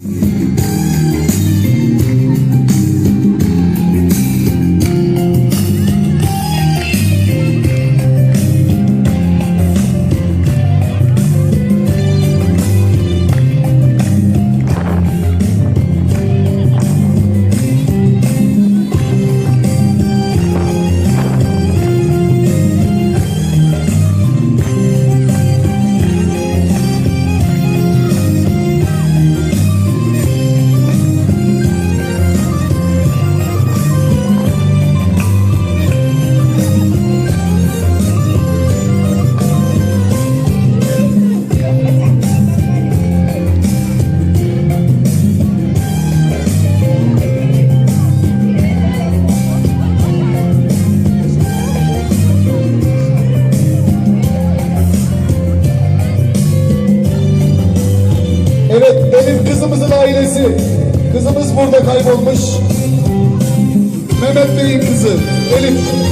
mm kızımızın ailesi. Kızımız burada kaybolmuş. Mehmet Bey'in kızı Elif.